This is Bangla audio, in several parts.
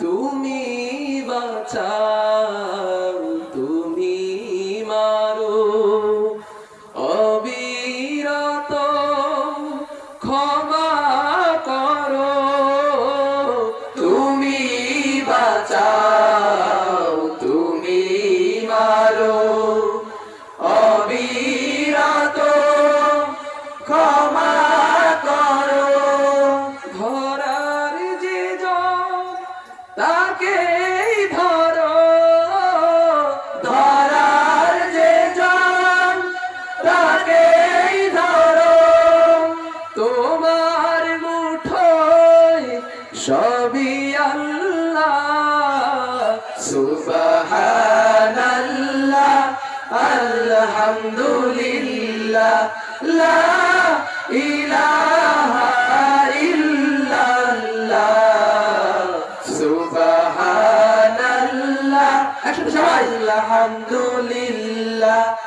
তুমি বাঁচাও। তাকে ধরো, ধরার যে জন, তাকে ধরো। তোমার মুঠোয় সবই আল্লাহ, সুবহানাল্লাহ, আলহামদুলিল্লাহ, লা ইলাহা সবাই। আলহামদুলিল্লাহ।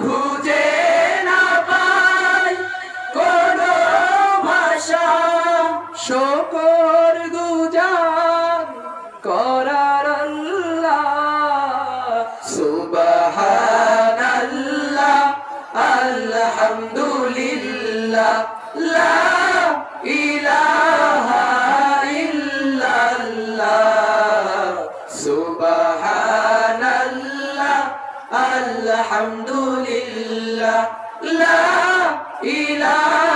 খুঁজে না পাই কোনো ভাষা। শকর গুজার করার আল্লাহ। সুবহানাল্লাহ আলহামদুলিল্লাহ লা আলহামদুলিল্লাহ লা ইলাহা ইল্লাল্লাহ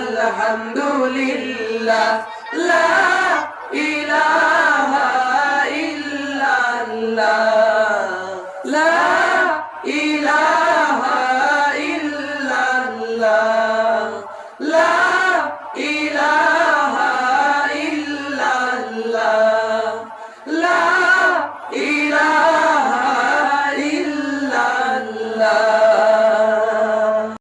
আলহামদুলিল্লাহ লা ইলাহা ইল্লাল্লাহ লা ইলাহা ইল্লাল্লাহ